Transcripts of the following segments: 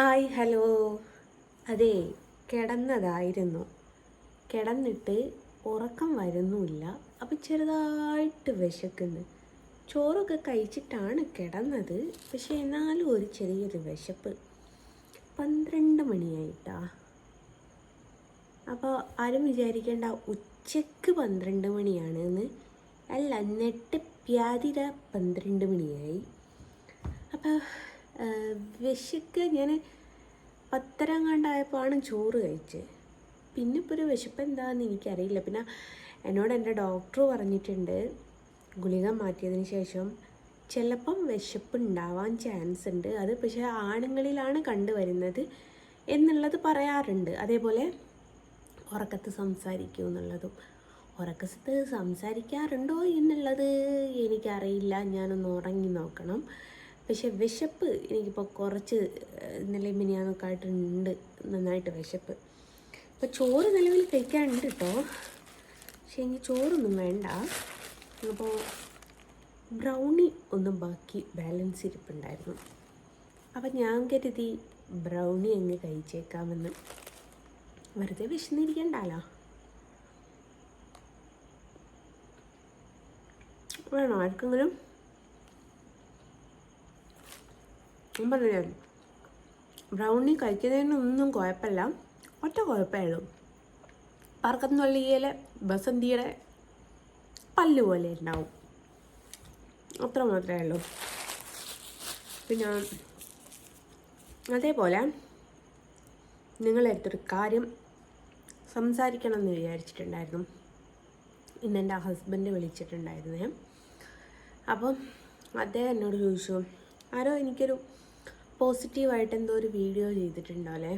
Hi hello. അതെ കിടന്നതായിരുന്നു. കിടന്നിട്ട് ഉറക്കം വരുന്നുമില്ല. അപ്പം ചെറുതായിട്ട് വിശക്കുന്നു. ചോറൊക്കെ കഴിച്ചിട്ടാണ് കിടന്നത്. പക്ഷേ എന്നാലും ഒരു ചെറിയൊരു വിശപ്പ്. പന്ത്രണ്ട് മണിയായിട്ടാ. അപ്പോൾ ആരും വിചാരിക്കേണ്ട ഉച്ചയ്ക്ക് പന്ത്രണ്ട് മണിയാണ് എന്ന് അല്ല നെട്ട് പ്യാതിര പന്ത്രണ്ട് മണിയായി. അപ്പോൾ വിശക്ക് ഞാൻ പത്തരം കണ്ടായപ്പോഴാണ് ചോറ് കഴിച്ചത്. പിന്നെ ഇപ്പോൾ ഒരു വിശപ്പ് എന്താണെന്ന് എനിക്കറിയില്ല. പിന്നെ എന്നോട് എന്റെ ഡോക്ടർ പറഞ്ഞിട്ടുണ്ട് ഗുളിക മാറ്റിയതിന് ശേഷം ചിലപ്പം വിശപ്പ് ഉണ്ടാവാൻ ചാൻസ് ഉണ്ട്. അത് പക്ഷേ ആണുങ്ങളിലാണ് കണ്ടുവരുന്നത് എന്നുള്ളത് പറയാറുണ്ട്. അതേപോലെ ഉറക്കത്ത് സംസാരിക്കൂ എന്നുള്ളതും. ഉറക്കത്ത് സംസാരിക്കാറുണ്ടോ എന്നുള്ളത് എനിക്കറിയില്ല. ഞാനൊന്ന് ഉറങ്ങി നോക്കണം. പക്ഷെ വിശപ്പ് എനിക്കിപ്പോൾ കുറച്ച് ഇന്നലെ മിനിയാന്നൊക്കെ ആയിട്ടുണ്ട്. നന്നായിട്ട് വിശപ്പ്. അപ്പോൾ ചോറ് നിലവിൽ കഴിക്കാനുണ്ട് കേട്ടോ പക്ഷേ എനിക്ക് ചോറൊന്നും വേണ്ട. അപ്പോൾ ബ്രൗണി ഒന്നും ബാക്കി ബാലൻസ് ഇരിപ്പുണ്ടായിരുന്നു. അപ്പം ഞാൻ കരുതി ബ്രൗണി അങ്ങ് കഴിച്ചേക്കാമെന്ന്. വെറുതെ വിശന്നിരിക്കണ്ടല്ലോ. വേണോ ആർക്കെങ്കിലും? ഞാൻ പറഞ്ഞില്ലേ ബ്രൗണി കഴിക്കുന്നതിനൊന്നും കുഴപ്പമില്ല. ഒറ്റ കുഴപ്പമേ ഉള്ളൂ. പറക്കത്തുള്ളിയിലെ ബസന്തിയുടെ പല്ല് പോലെ ഉണ്ടാവും. അത്ര മാത്രമേ ഉള്ളൂ. പിന്നെ അതേപോലെ നിങ്ങളെടുത്തൊരു കാര്യം സംസാരിക്കണം എന്ന് വിചാരിച്ചിട്ടുണ്ടായിരുന്നു. ഇന്ന് എന്റെ ഹസ്ബൻഡ് വിളിച്ചിട്ടുണ്ടായിരുന്നേ. അപ്പം അദ്ദേഹം എന്നോട് ചോദിച്ചു ആരോ എനിക്കൊരു പോസിറ്റീവായിട്ട് എന്തോ ഒരു വീഡിയോ ചെയ്തിട്ടുണ്ടല്ലേ?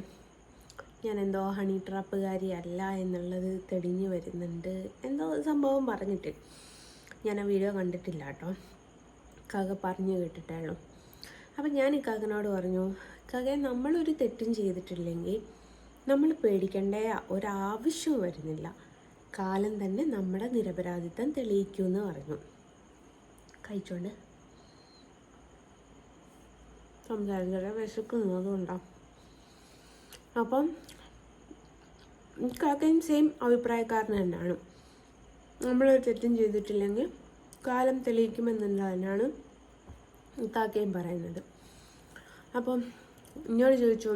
ഞാൻ എന്തോ ഹണി ട്രാപ്പുകാരി അല്ല എന്നുള്ളത് തെളിഞ്ഞു വരുന്നുണ്ട്. എന്തോ സംഭവം പറഞ്ഞിട്ട്. ഞാൻ ആ വീഡിയോ കണ്ടിട്ടില്ല കേട്ടോ കക പറഞ്ഞു കേട്ടിട്ടാണല്ലോ അപ്പം ഞാൻ ഈ കകനോട് പറഞ്ഞു കക നമ്മളൊരു തെറ്റും ചെയ്തിട്ടില്ലെങ്കിൽ നമ്മൾ പേടിക്കേണ്ട? ഒരാവശ്യവും വരുന്നില്ല. കാലം തന്നെ നമ്മുടെ നിരപരാധിത്വം തെളിയിക്കുമെന്ന് പറഞ്ഞു. കഴിച്ചോണ്ട്. സംസാരിച്ചാൽ ഉണ്ടാവും അപ്പം കാക്കയും സെയിം അഭിപ്രായക്കാരൻ തന്നെയാണ്. നമ്മളൊരു തെറ്റും ചെയ്തിട്ടില്ലെങ്കിൽ കാലം തെളിയിക്കുമെന്നുള്ള തന്നെയാണ് കാക്കയും പറയുന്നത്. അപ്പം എന്നോട് ചോദിച്ചു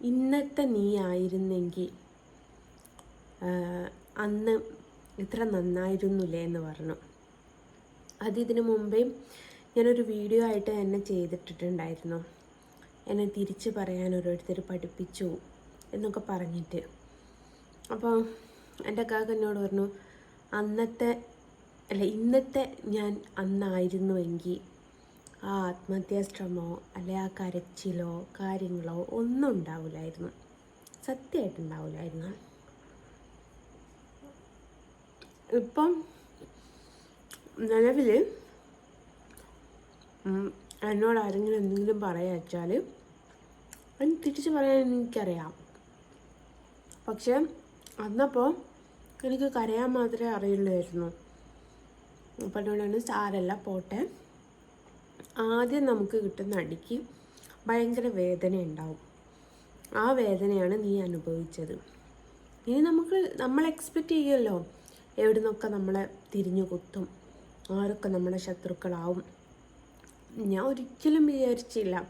ഇന്നത്തെ നീ ആയിരുന്നെങ്കിൽ അന്ന് ഇത്ര നന്നായിരുന്നില്ലേ? എന്ന് പറഞ്ഞു. അത് ഇതിനു മുമ്പേ ഞാനൊരു വീഡിയോ ആയിട്ട് എന്നെ ചെയ്തിട്ടിട്ടുണ്ടായിരുന്നു. എന്നെ തിരിച്ച് പറയാൻ ഓരോരുത്തർ പഠിപ്പിച്ചു എന്നൊക്കെ പറഞ്ഞിട്ട്. അപ്പോൾ എന്റെ കാക്ക എന്നോട് പറഞ്ഞു അന്നത്തെ അല്ല ഇന്നത്തെ ഞാൻ അന്നായിരുന്നുവെങ്കിൽ ആ ആത്മഹത്യാശ്രമോ അല്ലെ ആ കരച്ചിലോ കാര്യങ്ങളോ ഒന്നും ഉണ്ടാവില്ലായിരുന്നു സത്യമായിട്ടുണ്ടാവില്ലായിരുന്നു ഇപ്പം നിലവിൽ എന്നോട് ആരെങ്കിലും എന്തെങ്കിലും പറയാ വെച്ചാൽ അതിന് തിരിച്ച് പറയാൻ എനിക്കറിയാം. പക്ഷെ അന്നപ്പോൾ എനിക്ക് കരയാൻ മാത്രമേ അറിയുള്ളായിരുന്നു. അപ്പം എന്നോടാണ് സാരല്ല പോട്ടെ. ആദ്യം നമുക്ക് കിട്ടുന്ന അടിക്ക് ഭയങ്കര വേദന ഉണ്ടാവും. ആ വേദനയാണ് നീ അനുഭവിച്ചത്. ഇനി നമുക്ക് നമ്മൾ എക്സ്പെക്റ്റ് ചെയ്യുമല്ലോ എവിടുന്നൊക്കെ നമ്മളെ തിരിഞ്ഞു കുത്തും. ആരൊക്കെ നമ്മുടെ ശത്രുക്കളാവും. ഞാൻ ഒരിക്കലും വിചാരിച്ചില്ല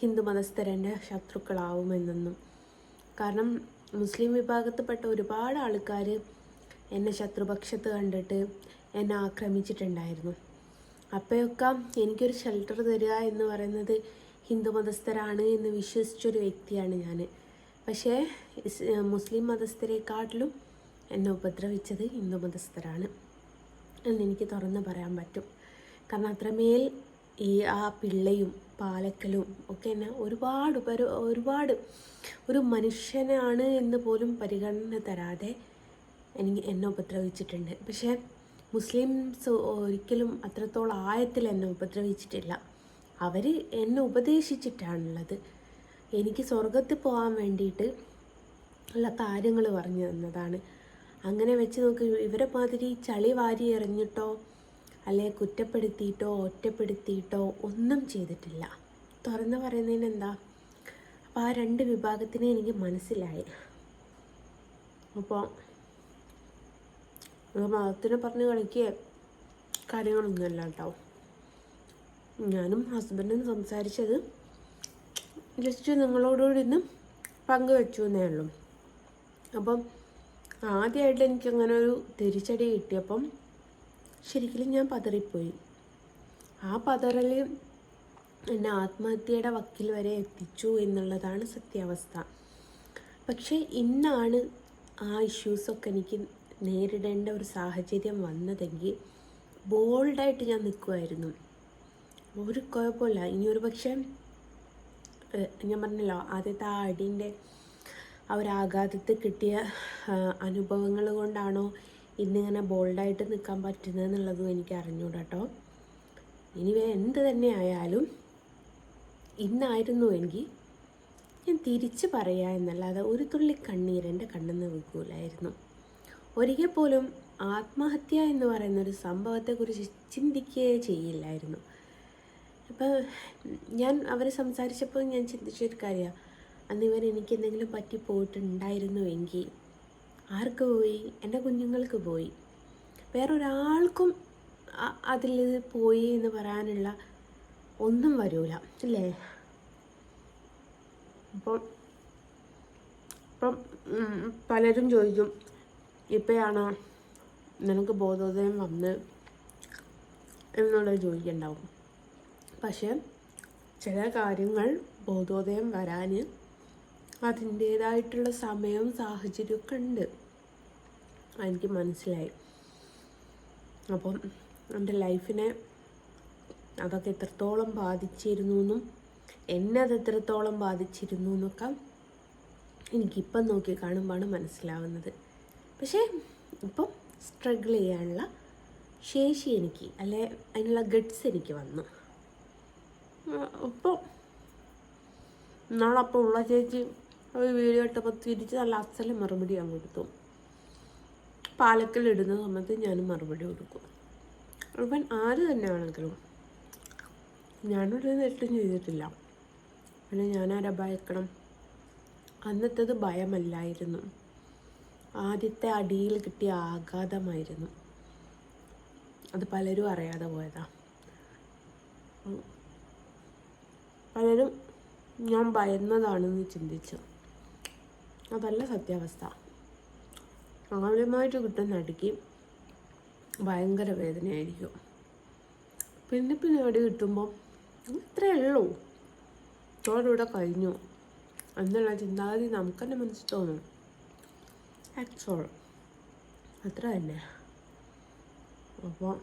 ഹിന്ദു മതസ്ഥരെന്റെ ശത്രുക്കളാവുമെന്നൊന്നും. കാരണം മുസ്ലിം വിഭാഗത്തിൽപ്പെട്ട ഒരുപാട് ആൾക്കാർ എന്നെ ശത്രുപക്ഷത്ത് കണ്ടിട്ട് എന്നെ ആക്രമിച്ചിട്ടുണ്ടായിരുന്നു. അപ്പോഴൊക്കെ എനിക്കൊരു ഷെൽട്ടർ തരിക എന്ന് പറയുന്നത് ഹിന്ദു മതസ്ഥരാണ് എന്ന് വിശ്വസിച്ചൊരു വ്യക്തിയാണ് ഞാൻ. പക്ഷേ മുസ്ലിം മതസ്ഥരെക്കാട്ടിലും എന്നെ ഉപദ്രവിച്ചത് ഹിന്ദു മതസ്ഥരാണ്. എന്നെനിക്ക് തുറന്ന് പറയാൻ പറ്റും. കാരണം അത്രമേൽ ഈ ആ പിള്ളയും പാലക്കലും ഒക്കെ എന്നെ ഒരുപാട് ഉപര ഒരുപാട് ഒരു മനുഷ്യനാണ് എന്ന് പോലും പരിഗണന തരാതെ എനിക്ക് എന്നെ ഉപദ്രവിച്ചിട്ടുണ്ട്. പക്ഷേ മുസ്ലിംസ് ഒരിക്കലും അത്രത്തോളം ആയത്തിൽ എന്നെ ഉപദ്രവിച്ചിട്ടില്ല. അവർ എന്നെ ഉപദേശിച്ചിട്ടാണുള്ളത്. എനിക്ക് സ്വർഗത്തിൽ പോകാൻ വേണ്ടിയിട്ട് ഉള്ള കാര്യങ്ങൾ പറഞ്ഞു തന്നതാണ്. അങ്ങനെ വെച്ച് നോക്കി ഇവരെ മാതിരി ചളി വാരി എറിഞ്ഞിട്ടോ അല്ലെ കുറ്റപ്പെടുത്തിയിട്ടോ ഒറ്റപ്പെടുത്തിയിട്ടോ ഒന്നും ചെയ്തിട്ടില്ല. തുറന്ന് പറയുന്നതിന് എന്താ? അപ്പോൾ ആ രണ്ട് വിഭാഗത്തിനെ എനിക്ക് മനസ്സിലായി. അപ്പോൾ മതത്തിനെ പറഞ്ഞ് കളിക്കുക കാര്യങ്ങളൊന്നുമല്ല കേട്ടോ. ഞാനും ഹസ്ബൻഡും സംസാരിച്ചത് ജസ്റ്റ് നിങ്ങളോടുകൂടി ഇന്ന് പങ്കുവെച്ചു എന്നേ ഉള്ളൂ. അപ്പം ആദ്യമായിട്ട് എനിക്ക് അങ്ങനെ ഒരു തിരിച്ചടി കിട്ടിയപ്പം ശരിക്കും ഞാൻ പതറിപ്പോയി. ആ പതറൽ എന്നെ ആത്മഹത്യയുടെ വക്കിൽ വരെ എത്തിച്ചു എന്നുള്ളതാണ് സത്യാവസ്ഥ. പക്ഷേ ഇന്നാണ് ആ ഇഷ്യൂസൊക്കെ എനിക്ക് നേരിടേണ്ട ഒരു സാഹചര്യം വന്നതെങ്കിൽ ബോൾഡായിട്ട് ഞാൻ നിൽക്കുമായിരുന്നു ഒരു കുഴപ്പമില്ല. ഇനി ഒരു പക്ഷേ ഞാൻ പറഞ്ഞല്ലോ ആദ്യത്തെ ആ അടീന്റെ ആ ഒരു ആഘാതത്തിൽ കിട്ടിയ അനുഭവങ്ങൾ കൊണ്ടാണോ ഇന്നിങ്ങനെ ബോൾഡായിട്ട് നിൽക്കാൻ പറ്റുന്നത് എന്നുള്ളതും എനിക്ക് അറിഞ്ഞൂടാ കേട്ടോ ഇനി എന്ത് തന്നെ ആയാലും ഇന്നായിരുന്നു എങ്കിൽ ഞാൻ തിരിച്ചു പറയുക എന്നല്ലാതെ ഒരു തുള്ളി കണ്ണീർ എന്റെ കണ്ണെന്ന് വെക്കൂലായിരുന്നു ഒരിക്കൽ പോലും ആത്മഹത്യ എന്ന് പറയുന്ന ഒരു സംഭവത്തെക്കുറിച്ച് ചിന്തിക്കുകയേ ചെയ്യില്ലായിരുന്നു. അപ്പോൾ ഞാൻ അവർ സംസാരിച്ചപ്പോൾ ഞാൻ ചിന്തിച്ചൊരു കാര്യമാണ് അന്ന് ഇവൻ എനിക്ക് എന്തെങ്കിലും പറ്റി പോയിട്ടുണ്ടായിരുന്നുവെങ്കിൽ ആർക്ക് പോയി? എന്റെ കുഞ്ഞുങ്ങൾക്ക് പോയി. വേറൊരാൾക്കും അതിൽ പോയി എന്ന് പറയാനുള്ള ഒന്നും വരൂല. അല്ലേ? അപ്പോൾ ഇപ്പം പലരും ചോദിക്കും ഇപ്പോഴാണോ നിനക്ക് ബോധോദയം വന്ന് എന്നുള്ളത് ചോദിക്കുന്നുണ്ടാവും പക്ഷേ ചില കാര്യങ്ങൾ ബോധോദയം വരാൻ അതിന്റേതായിട്ടുള്ള സമയവും സാഹചര്യമൊക്കെ ഉണ്ട്. എനിക്ക് മനസ്സിലായി. അപ്പം എന്റെ ലൈഫിനെ അതൊക്കെ എത്രത്തോളം ബാധിച്ചിരുന്നു എന്നും എന്നെ അത് എത്രത്തോളം ബാധിച്ചിരുന്നു എന്നൊക്കെ എനിക്കിപ്പം നോക്കി കാണുമ്പോഴാണ് മനസ്സിലാവുന്നത്. പക്ഷേ ഇപ്പം സ്ട്രഗിൾ ചെയ്യാനുള്ള ശേഷി എനിക്ക് അല്ലെ അതിനുള്ള ഗഡ്സ് എനിക്ക് വന്നു. ഇപ്പോൾ നാളപ്പോൾ ഉള്ള ചേച്ചി ഒരു വീഡിയോ ഇട്ടപ്പോൾ തിരിച്ച് നല്ല അസല മറുപടി ഞാൻ കൊടുത്തു. പാലക്കൽ ഇടുന്ന സമയത്ത് ഞാൻ മറുപടി കൊടുക്കും. അപ്പൻ ആര് തന്നെയാണെങ്കിലും ഞാനൊരു തെറ്റും ചെയ്തിട്ടില്ല. പിന്നെ ഞാനാരാ ഭയക്കണം? അന്നത്തേത് ഭയമല്ലായിരുന്നു. ആദ്യത്തെ അടിയിൽ കിട്ടിയ ആഘാതമായിരുന്നു. അത് പലരും അറിയാതെ പോയതാ. പലരും ഞാൻ ഭയന്നതാണെന്ന് ചിന്തിച്ചു. അതല്ല സത്യാവസ്ഥ. ആദ്യമായിട്ട് കിട്ടുന്ന അടിക്ക് ഭയങ്കര വേദനയായിരിക്കും. പിന്നെ പിന്നെ അടി കിട്ടുമ്പോൾ ഇത്രയേ ഉള്ളൂ. ചോറിവിടെ കഴിഞ്ഞു. എന്നുള്ള ചിന്താഗതി നമുക്ക് തന്നെ മനസ്സിൽ തോന്നും. ആക്ച്വൽ അത്ര തന്നെ. അപ്പോൾ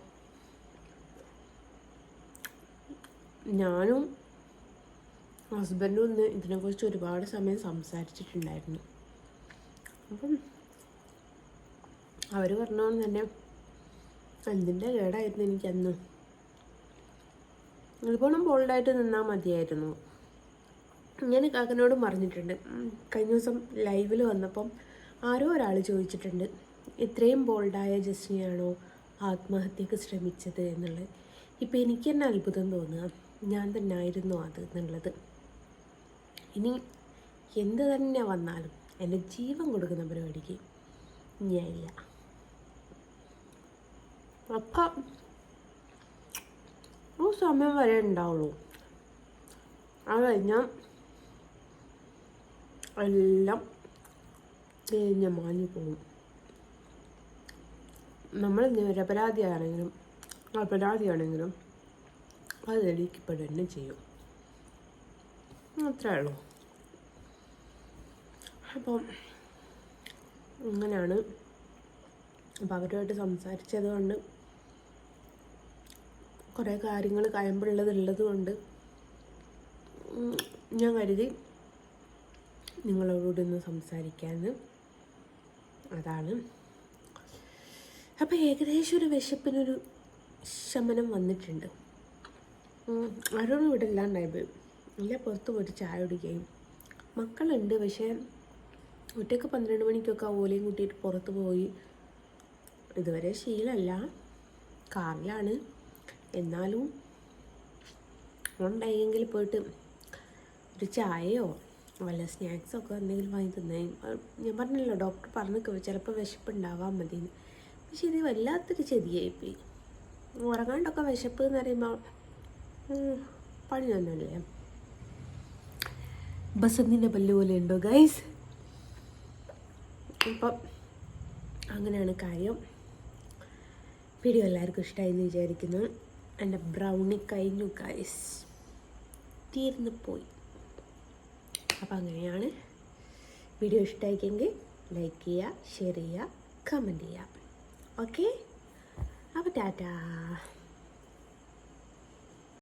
ഞാനും ഹസ്ബൻഡും ഇന്ന് ഇതിനെക്കുറിച്ച് ഒരുപാട് സമയം സംസാരിച്ചിട്ടുണ്ടായിരുന്നു. അപ്പം അവർ പറഞ്ഞോണ്ട് തന്നെ എന്തിന്റെ കേടായിരുന്നു എനിക്കന്ന്? ഒരുപാടും ബോൾഡായിട്ട് നിന്നാൽ മതിയായിരുന്നു. ഞാൻ കാക്കനോടും പറഞ്ഞിട്ടുണ്ട്. കഴിഞ്ഞ ദിവസം ലൈവിൽ വന്നപ്പം ആരോ ഒരാൾ ചോദിച്ചിട്ടുണ്ട് ഇത്രയും ബോൾഡായ ജസ്റ്റിനെയാണോ ആത്മഹത്യക്ക് ശ്രമിച്ചത് എന്നുള്ളത്? ഇപ്പം എനിക്ക് തന്നെ അത്ഭുതം തോന്നുക. ഞാൻ തന്നെ ആയിരുന്നു അത് എന്നുള്ളത്. ഇനി എന്ത് തന്നെ വന്നാലും എന്റെ ജീവൻ കൊടുക്കുന്ന പരിപാടിക്ക് ഞാനില്ല ഒക്കെ ഒരു സമയം വരെ ഉണ്ടാവുള്ളൂ അത് കഴിഞ്ഞാൽ എല്ലാം തേഞ്ഞ് മാഞ്ഞു പോകും നമ്മൾ നിരപരാധിയാണെങ്കിലും അപരാധിയാണെങ്കിലും അത് തെളിയിക്കപ്പെടുക ചെയ്യും. അത്രേ ഉള്ളൂ. അപ്പം അങ്ങനെയാണ് അപ്പം അവരുമായിട്ട് സംസാരിച്ചത് കൊണ്ട് കുറേ കാര്യങ്ങൾ കയമ്പുള്ളതുള്ളത് കൊണ്ട് ഞാൻ കരുതി നിങ്ങളോട് ഒന്ന് സംസാരിക്കാമെന്ന് അതാണ്. അപ്പോൾ ഏകദേശം ഒരു വിശപ്പിനൊരു ശമനം വന്നിട്ടുണ്ട്. ആരോടും ഇവിടെ ഇല്ലാണ്ടായി പോയി ഇല്ല പുറത്ത് പോയിട്ട് ചായ കുടിക്കുകയും. മക്കളുണ്ട് പക്ഷേ ഒറ്റയ്ക്ക് പന്ത്രണ്ട് മണിക്കൊക്കെ ഓലയും കൂട്ടിയിട്ട് പുറത്ത് പോയി. ഇതുവരെ ശീലമല്ല കാറിലാണ്. എന്നാലും ഉണ്ടായെങ്കിൽ പോയിട്ട് ഒരു ചായയോ വല്ല സ്നാക്സോ ഒക്കെ എന്തെങ്കിലും വാങ്ങി തിന്നേ. ഞാൻ പറഞ്ഞല്ലോ ഡോക്ടർ പറഞ്ഞു ചിലപ്പോൾ വിശപ്പുണ്ടാവാൻ മതി പക്ഷെ ഇത് വല്ലാത്തൊരു ചെതിയായി പോയി ഉറങ്ങാണ്ടൊക്കെ വിശപ്പ് എന്ന് പറയുമ്പോൾ പണി തന്നെയല്ലേ ബസന്തിന്റെ പല്ല് പോലെ ഉണ്ടോ ഗൈസ് അപ്പം അങ്ങനെയാണ് കാര്യം. വീഡിയോ എല്ലാവർക്കും ഇഷ്ടമായി എന്ന് വിചാരിക്കുന്നു. എന്റെ ബ്രൗണി കഴിഞ്ഞു ഗൈസ് തീർന്നു പോയി. അപ്പം അങ്ങനെയാണ് വീഡിയോ ഇഷ്ടമായിക്കെങ്കിൽ ലൈക്ക് ചെയ്യുക ഷെയർ ചെയ്യുക കമന്റ് ചെയ്യുക. ഓക്കെ അപ്പോൾ ടാറ്റാ.